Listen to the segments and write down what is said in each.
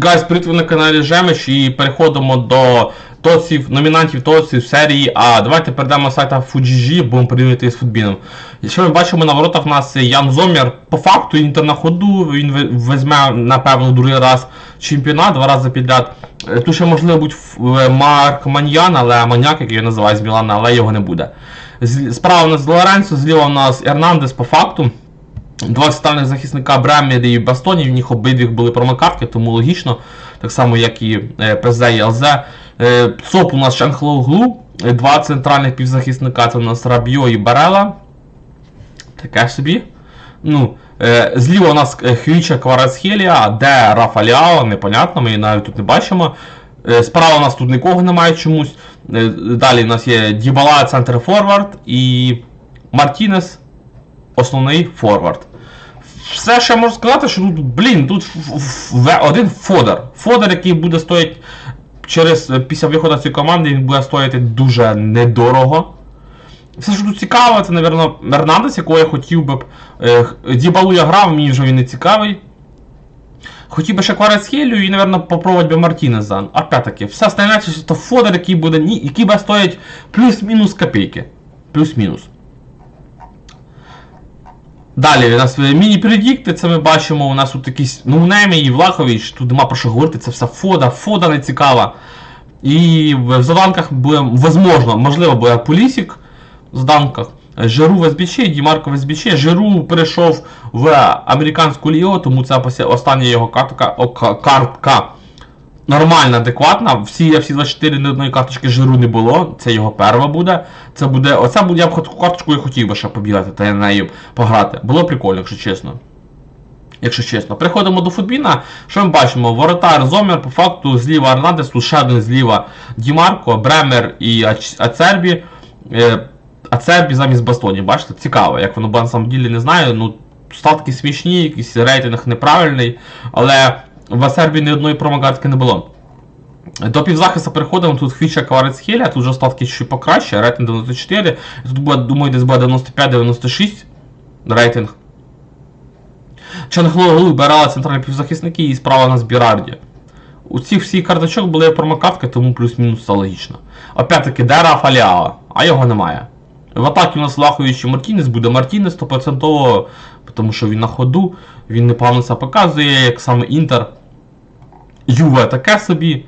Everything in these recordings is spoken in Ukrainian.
Гайс, привіт ви на каналі Жемеш і переходимо до тоців, номінантів тоців серії А. Давайте перейдемо на сайта Fujiji, будемо порівнювати з футбіном. І що ми бачимо на воротах в нас Ян Зомір. По факту інтер на ходу, він візьме, напевно, другий раз чемпіонат, два рази підряд. Е, Тут ще можливо будь е, Марк Маньян, але Маньяк, який його називають з Мілана, але його не буде. Справа у нас Лоренцо, зліва у нас Ернандес по факту. Два центральних захисника Бремері і Бастоні, в них обидві були промокартки, тому логічно, так само як і е, ПЗ і ЛЗ. Е, СОП у нас Шанхлоглу, е, два центральних півзахисника це у нас Рабьо і Барела. Таке собі. Ну, зліва у нас Хвіча Кварацхелія, де Рафаліао, непонятно, ми її навіть тут не бачимо. Справа у нас тут нікого немає чомусь. Далі у нас є Дібала, центр форвард і Мартінес, основний форвард. Все, я можу сказати, що тут, блін, тут один фодер. Фодер, який буде стоїти через е, після виходу цієї команди, він буде стоїти дуже недорого. Все, що тут цікаво, це, напевно, Мернандес, якого я хотів би. е, Дібалу я грав, мені вже він не цікавий. Хотів би ще Кварацхелію і, напевно, попробувати би Мартінеза. Опять-таки, все остальне це фодер, який буде, який буде стоїть плюс-мінус копійки. Плюс-мінус. Далі у нас міні-предікти, це ми бачимо, у нас тут якісь ноунейми і Влахович, тут нема про що говорити, це все фода, фода не цікава. І в заданках буде, возможно, можливо, буде Полісік в заданках. Жиру в СБЧ, Дімарко в СБЧ. Жиру перейшов в американську лігу, тому це остання його картка, картка нормальна, адекватна. Всі, всі 24 ні одної карточки жиру не було. Це його перша буде. Це буде. Оце буде я б таку карточку і хотів би ще побігати та на нею пограти. Було прикольно, якщо чесно. Якщо чесно. Переходимо до футбіна. Що ми бачимо? Воротар Зомер, по факту, зліва Арнадес, ще один зліва Дімарко, Бремер і Ацербі. Е, Ацербі замість Бастоні. Бачите, цікаво, як воно на самом ділі, не знаю. Ну, статки смішні, якийсь рейтинг неправильний, але в Ацербі ні одної промокартки не було. До півзахисту переходимо, тут Хвіча Кварецхеля, тут вже статки ще покраще, рейтинг 94, тут буде, думаю, десь буде 95-96 рейтинг. Чанглоглу берала центральні півзахисники і справа на Збірарді. У цих всіх карточок були промокартки, тому плюс-мінус все логічно. Опять-таки, де Рафаліао, а його немає. В атакі у нас Лахович і Мартінес, буде Мартінес 100%, тому що він на ходу, він непогано це показує, як саме Інтер. Юве таке собі.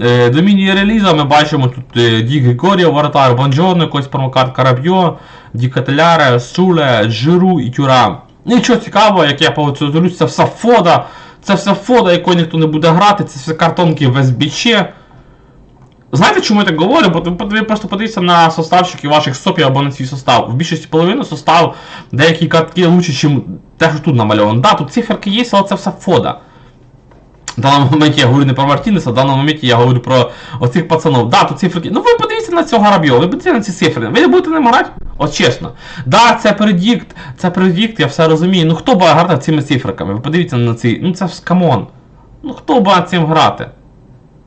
Е, До міні-реліза ми бачимо тут е, Ді Григорія, Воротар, Бонджорно, якось промокарт Рабьо, Ді Кателяре, Суле, Жиру і Тюрам. Нічого цікавого, як я повторюсь, це все фода, це все фода, якою ніхто не буде грати, це все картонки в СБЧ. Знаєте, чому я так говорю? Бо ви просто подивіться на составчики ваших сопів або на свій состав. В більшості половини состав деякі картки лучше, ніж те, що тут намальовано. Да, тут циферки є, але це все фода. В даному моменті я говорю не про Мартінеса, в даному моменті я говорю про оцих пацанов. Да, тут циферки. Ну ви подивіться на цього Рабіо, ви подивіться на ці цифри. Ви не будете ним грати? От чесно. Да, це предікт, це предікт, я все розумію. Ну хто буде грати цими циферками? Ви подивіться на ці. Ну це камон. Ну хто буде цим грати?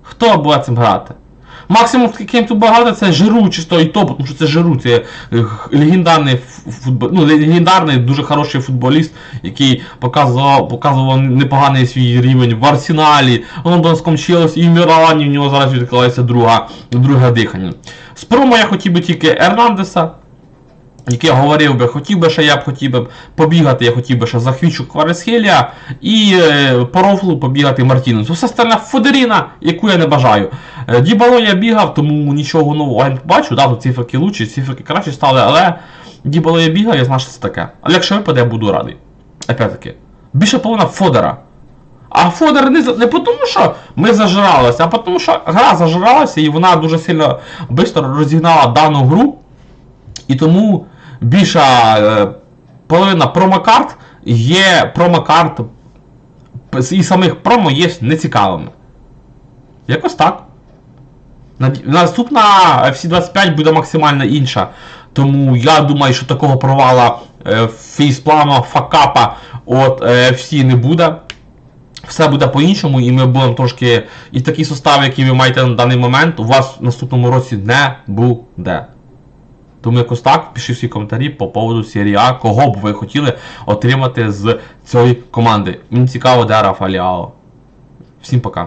Хто буде цим грати? Максимум, яким тут багато, це Жиру, чисто і то, тому що це Жиру, це легендарний футбол, ну, легендарний, дуже хороший футболіст, який показував, показував непоганий свій рівень в Арсеналі, Лондонському Челсі і в Мірані, в нього зараз відкривається друга, друге дихання. З промо я хотів би тільки Ернандеса, який я говорив би, хотів би ще я б хотів би побігати, я хотів би ще захвічу Кваресхелія і е, по рофлу побігати Мартінесу. Все остальне Фодеріна, яку я не бажаю. Е, Дібало я бігав, тому нічого нового не побачу, да, тут циферки лучші, циферки краще стали, але Дібало я бігав, я знаю, що це таке. Але якщо випаде, я буду радий. Опять-таки. Більше половина Фодера. А Фодер не, не тому, що ми зажиралися, а тому, що гра зажиралася і вона дуже сильно швидко розігнала дану гру. І тому більша е, половина промокарт є промокарт і самих промо є нецікавими. Якось так. Наступна FC25 буде максимально інша. Тому я думаю, що такого провала е, фейсплама, факапа от е, FC не буде. Все буде по-іншому, і ми будемо трошки. І такий состав, який ви маєте на даний момент, у вас в наступному році не буде. Тому якось так, пишіть всі коментарі по поводу серії А, кого б ви хотіли отримати з цієї команди. Мені цікаво, де Рафаліао. Всім пока.